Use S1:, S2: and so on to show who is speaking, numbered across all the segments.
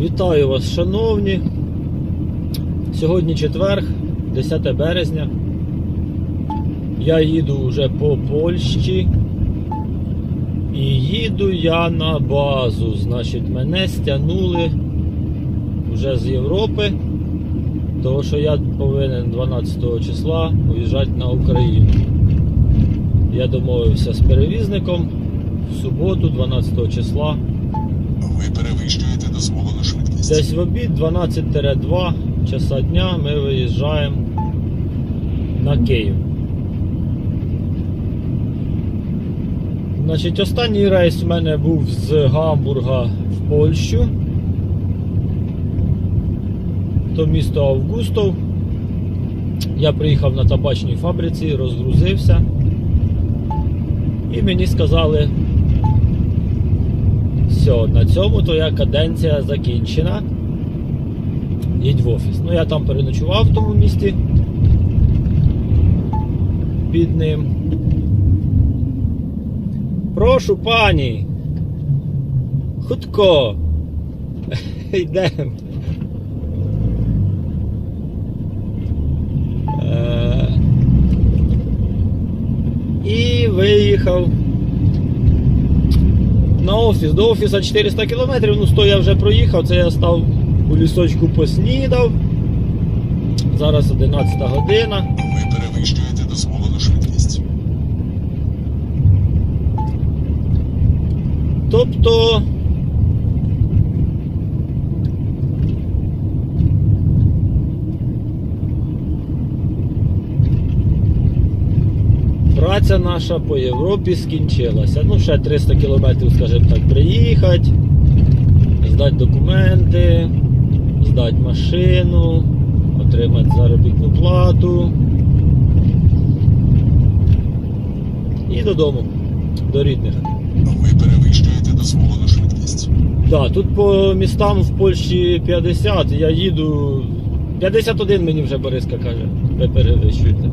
S1: Вітаю вас, шановні. Сьогодні четверг, 10 березня. Я їду вже по Польщі. І їду я на базу. Значить, мене стягнули вже з Європи, тому що я повинен 12 числа уїжджати на Україну. Я домовився з перевізником в суботу, 12 числа.
S2: Ви перевищуєте дозволену швидкість.
S1: Десь в обід 12-2 часа дня ми виїжджаємо на Київ. Значить, останній рейс у мене був з Гамбурга в Польщу. То місто Августов. Я приїхав на табачній фабриці, розгрузився. І мені сказали, все, на цьому твоя каденція закінчена. Їдь в офіс. Ну я там переночував в тому місті. Під ним. Прошу пані. Хутко. Йдемо. Е, І виїхав на офіс. До офіса 400 кілометрів, ну 100 я вже проїхав, це я став у лісочку поснідав. Зараз 11 година.
S2: Ви перевищуєте дозволену швидкість.
S1: Тобто. Праця наша по Європі скінчилася. Ну, ще 300 кілометрів, скажімо так, приїхати, здати документи, здати машину, отримати заробітну плату. І додому, до рідних.
S2: Ви перевищуєте дозволену швидкість.
S1: Да, тут по містам в Польщі 50, я їду. 51 мені вже Бориска каже, ви перевищуєте.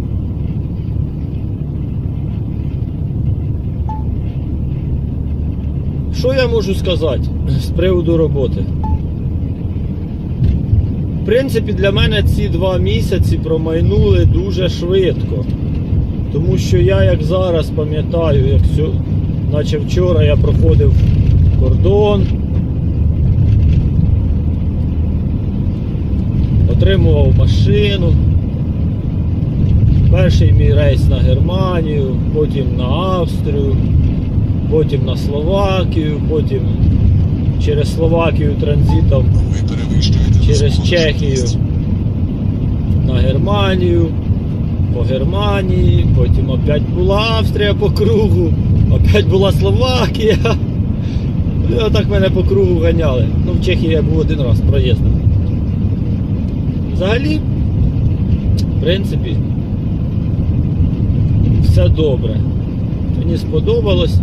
S1: Що я можу сказати з приводу роботи? В принципі, для мене ці два місяці промайнули дуже швидко. Тому що я як зараз пам'ятаю, як сьо... наче вчора я проходив кордон, отримував машину. Перший мій рейс на Германію, потім на Австрію, потім на Словакію, потім через Словакію транзитом Через Чехію. на Германію, по Германії, потім опять була Австрія по кругу, опять була Словакія. І отак мене по кругу ганяли. Ну, в Чехії я був один раз проїздом. Взагалі, в принципі, все добре. Мені сподобалось.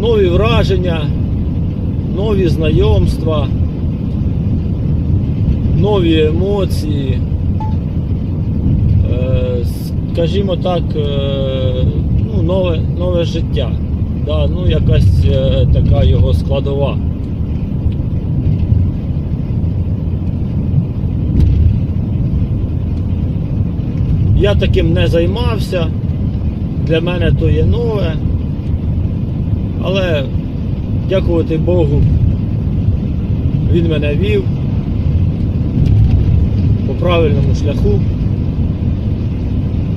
S1: Нові враження, нові знайомства нові емоції, е, скажімо так, е, ну, нове, нове життя. Да, ну, якась е, така його складова. Я таким не займався. Для мене то є нове. Але дякувати Богу, він мене вів по правильному шляху.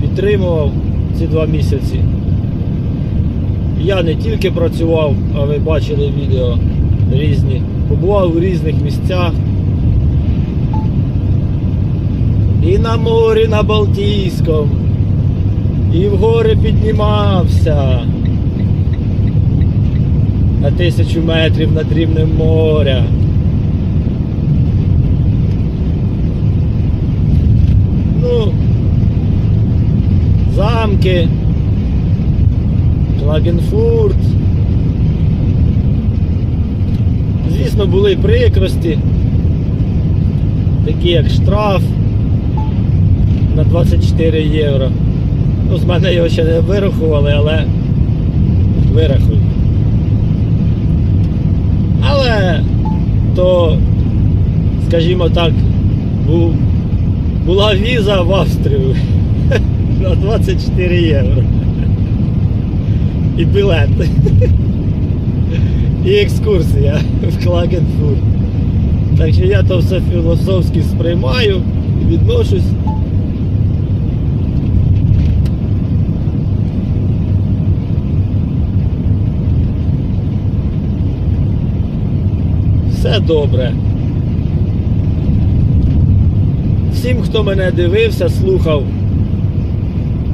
S1: Підтримував ці два місяці. Я не тільки працював, а ви бачили відео різні. Побував у різних місцях. І на морі на Балтійському, і в гори піднімався. На тисячу метрів над рівнем моря. Ну, замки, Klagenfurt. Звісно, були прикрості, такі як штраф на 24 євро. Ну, з мене його ще не вирахували, але вирахують. Скажімо так, був, була віза в Австрію на 24 євро. І білет. І екскурсія в Клагенфурт. Так що я то все філософськи сприймаю, відношусь. Все добре. Всім, хто мене дивився, слухав,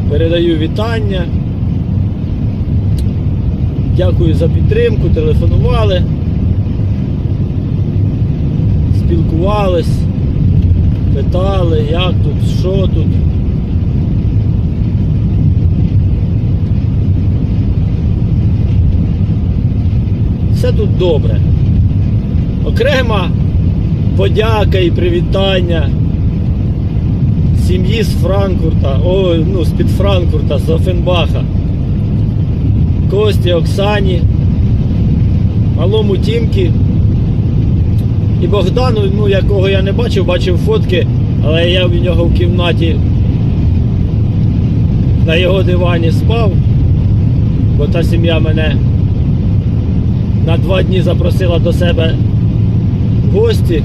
S1: передаю вітання. Дякую за підтримку, телефонували, спілкувались, питали, як тут, що тут. Все тут добре. Окрема подяка і привітання сім'ї з Франкфурта, о, ну, з-під Франкфурта, з Офенбаха. Кості, Оксані, малому Тімкі і Богдану, ну, якого я не бачив, бачив фотки, але я в нього в кімнаті на його дивані спав, бо та сім'я мене на два дні запросила до себе гості,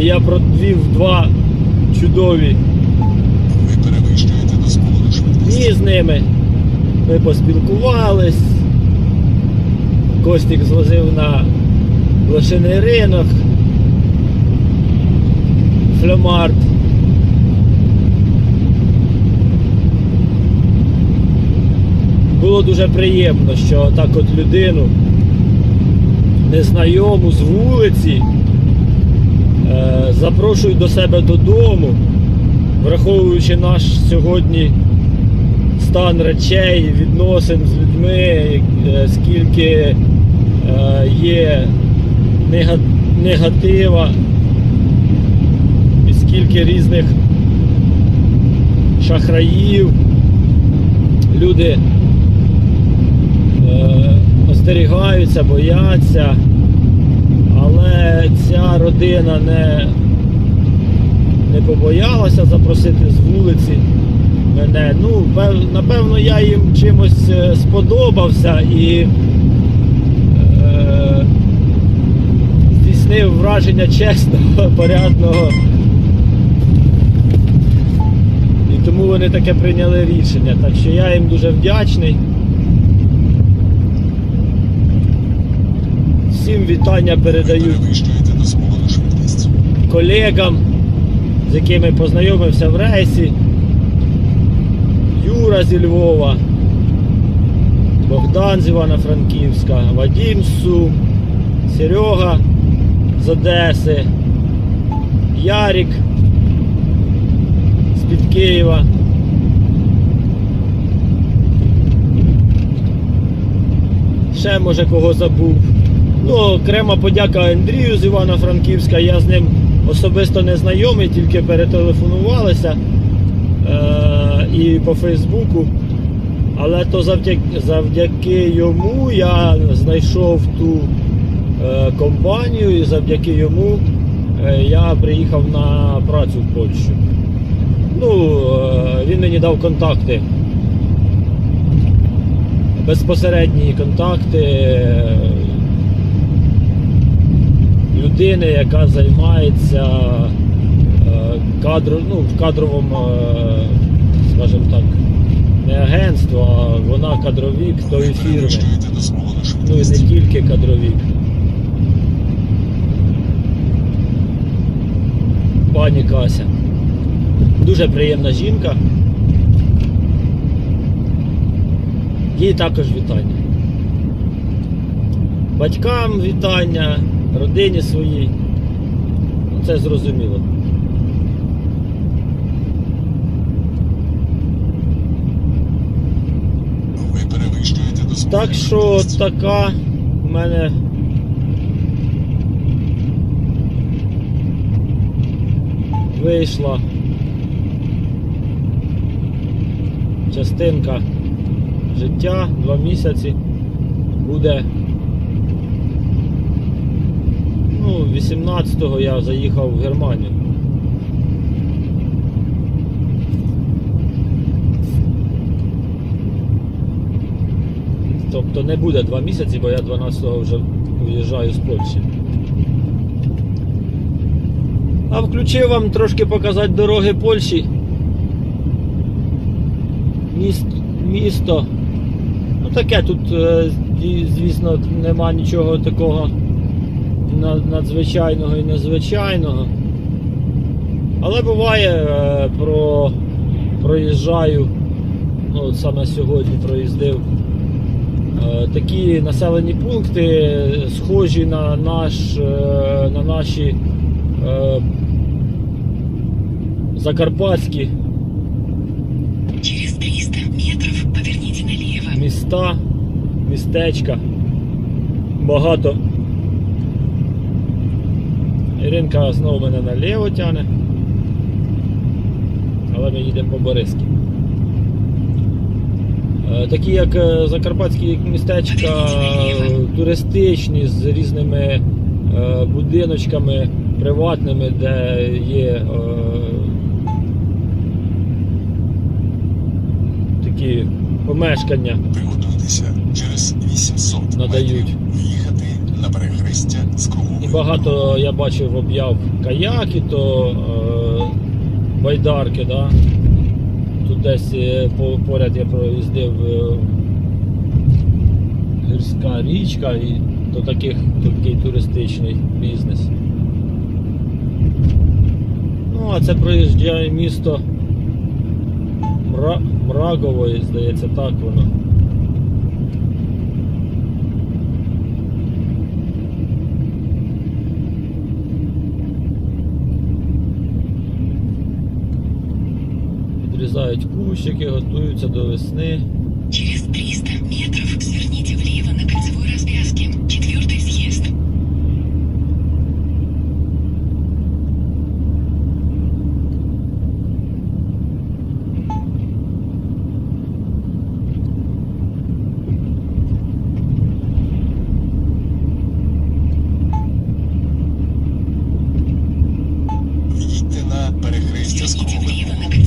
S1: і я провів два чудові
S2: Ви перевищуєте дозволену швидкість.
S1: дні з ними. Ми поспілкувались. Костік звозив на блошиний ринок. Флемарт. Було дуже приємно, що так от людину незнайому з вулиці е, запрошують до себе додому, враховуючи наш сьогодні стан речей, відносин з людьми, е, скільки е, є негатива, і скільки різних шахраїв. Люди остерігаються, бояться, але ця родина не, не побоялася запросити з вулиці мене. Ну, пев- напевно, я їм чимось е, сподобався і е, здійснив враження чесного, порядного. І тому вони таке прийняли рішення. Так що я їм дуже вдячний. Всім вітання передаю колегам, з якими познайомився в рейсі. Юра зі Львова, Богдан з Івано-Франківська, Вадим з Сум, Серега з Одеси, Ярік з-під Києва. Ще може кого забув. Ну, окрема подяка Андрію з Івано-Франківська. Я з ним особисто не знайомий, тільки перетелефонувалися е- і по Фейсбуку. Але то завдяки, завдяки йому я знайшов ту е, компанію і завдяки йому е, я приїхав на працю в Польщу. Ну, е, він мені дав контакти. Безпосередні контакти людини, яка займається е, ну, в кадровому, е, скажімо так, не агентство, а вона кадровік тої фірми. Ну і не тільки кадровік. Пані Кася. Дуже приємна жінка. Їй також вітання. Батькам вітання, родині своїй. Ну, Це зрозуміло. Так що така в мене вийшла частинка життя, два місяці буде Ну, 18-го я заїхав в Германію. Тобто не буде два місяці, бо я 12-го вже уїжджаю з Польщі. А включив вам трошки показати дороги Польщі. Міст, місто. Ну таке тут, е, звісно, нема нічого такого надзвичайного і незвичайного. Але буває, е, про, проїжджаю, ну от саме сьогодні проїздив е, такі населені пункти, схожі на, наш, е, на наші закарпатські
S3: Через 300 метров поверните налево.
S1: міста, містечка. Багато. Іринка знову мене наліво тягне. Але ми їдемо по Бориськи. Е, Такі як е, закарпатські містечка, туристичні з різними е, будиночками приватними, де є такі помешкання.
S2: Приготуйтеся через 800
S1: Надають.
S2: На перехрестя з круговим
S1: І багато я бачив об'яв каяки, то е, байдарки, да? Тут десь е, по, поряд я проїздив е, гірська річка і то таких, такий туристичний бізнес. Ну, а це проїжджає місто Мра... Мрагової, здається, так воно. Підрізають кущики, готуються до весни.
S3: Через 300 метров сверните влево на кольцевой развязке. Четвертый съезд.
S2: В'їдьте на перехрестя з
S3: Сверните
S2: круговим
S3: влево на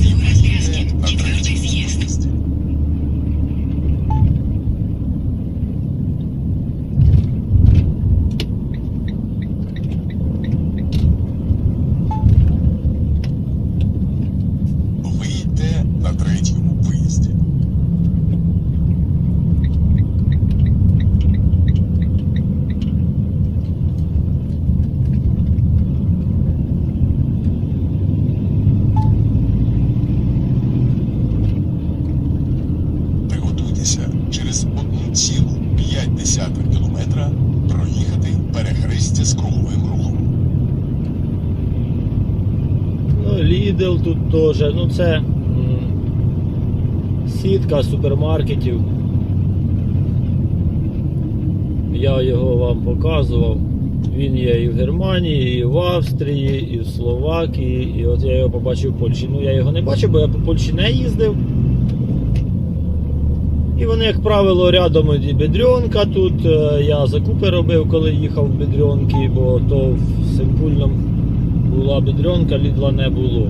S2: Приготуйтеся через 1,5 кілометра проїхати перехрестя з круговим рухом.
S1: Ну, Lidl тут теж. Ну це сітка супермаркетів. Я його вам показував. Він є і в Германії, і в Австрії, і в Словакії. І от я його побачив в Польщі. Ну я його не бачив, бо я по Польщі не їздив. І вони, як правило, рядом і Бедрьонка тут. Е, Я закупи робив, коли їхав в Бедрьонки, бо то в Симпульному була Бедрьонка, лідла не було.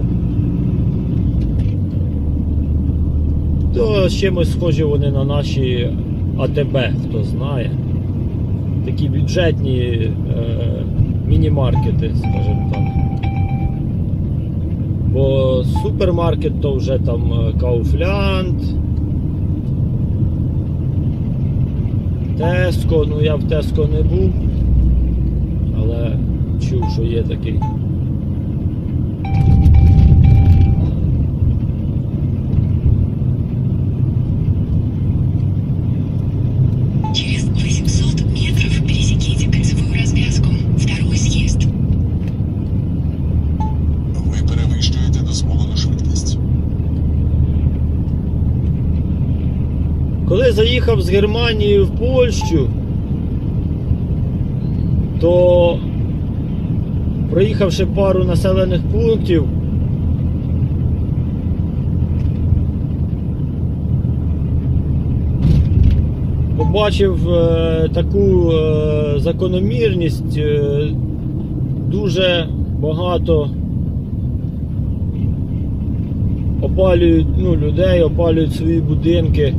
S1: То з чимось схожі вони на наші АТБ, хто знає. Такі бюджетні е, міні-маркети, скажімо так. Бо супермаркет то вже там е, Теско, ну я в Теско не був, але чув, що є такий. З Германії в Польщу, то проїхавши пару населених пунктів, побачив е, таку е, закономірність. Е, дуже багато опалюють ну, людей, опалюють свої будинки.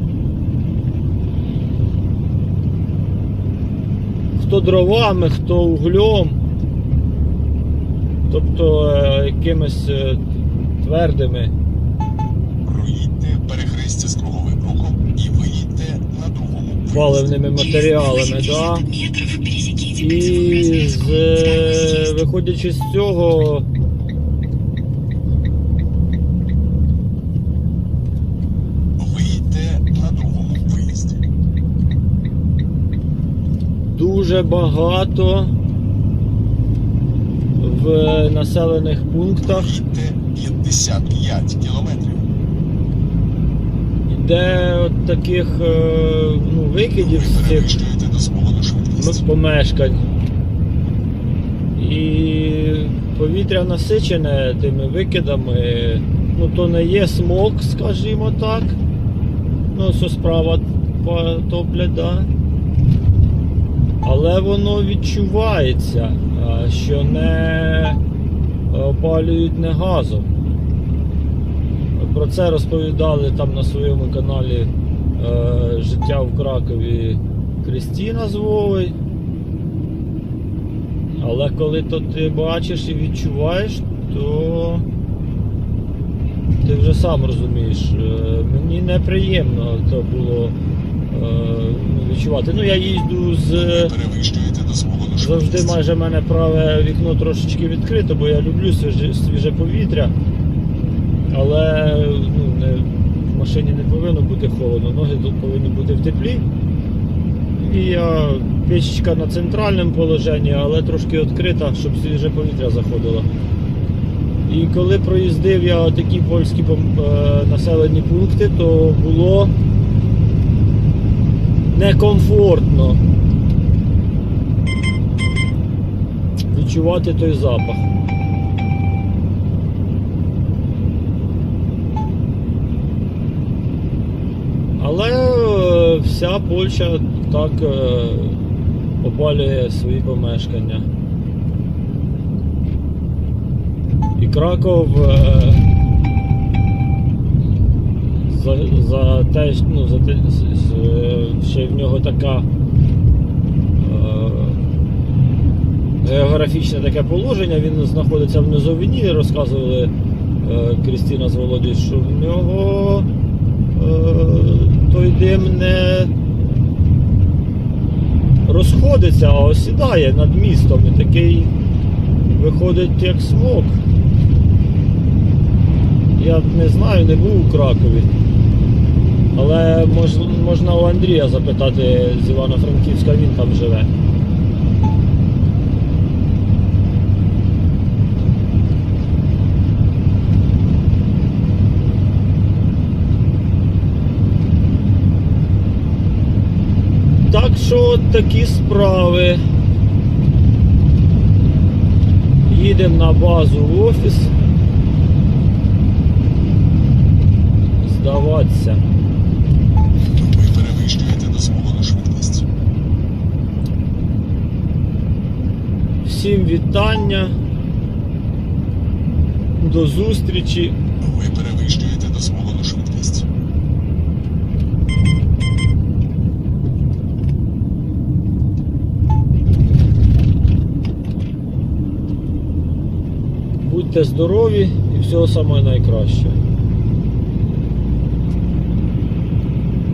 S1: Хто дровами, хто углем, тобто е, якимись е, твердими.
S2: Проїдьте перехрестя з круговим рухом і виїдьте на другому
S1: паливними матеріалами, да?
S3: 80 метров пересеките
S1: І з, е, виходячи з цього,
S2: Виїдьте на другому виїзді.
S1: Дуже багато в населених пунктах
S2: Проїдьте 55 кілометрів.
S1: йде от таких е, ну, викидів з цих помешкань. І повітря насичене тими викидами. Ну, то не є смог, скажімо так. Ну, що справа топлять, да. Але воно відчувається, що не опалюють не газом. Про це розповідали там на своєму каналі е, Життя в Кракові Крістіна з Вови. Але коли то ти бачиш і відчуваєш, то ти вже сам розумієш. Е, Мені неприємно то було е, відчувати. Ну, я їжджу з. Завжди майже в мене праве вікно трошечки відкрите, бо я люблю свіже, свіже повітря. Але ну, не, в машині не повинно бути холодно, ноги повинні бути в теплі. І я печечка на центральному положенні, але трошки відкрита, щоб свіже повітря заходило. І коли проїздив я такі польські е, населені пункти, то було некомфортно відчувати той запах. Але е, вся Польща так е, опалює свої помешкання. І Краков е, за, за те, ну, за те, ще в нього така е, географічне таке положення, він знаходиться в низовині, розказували е, Крістіна з Володією, що в нього е, той дим не розходиться, а осідає над містом і такий виходить як смог. Я не знаю, не був у Кракові. Але мож, можна у Андрія запитати з Івано-Франківська, він там живе. Так що такі справи. Їдемо на базу в офіс. Здаватися.
S2: Ви перевищуєте дозволену швидкість.
S1: Всім вітання. До зустрічі.
S2: Ви перевищуєте дозволену швидкість.
S1: Будьте здорові і всього самого найкращого.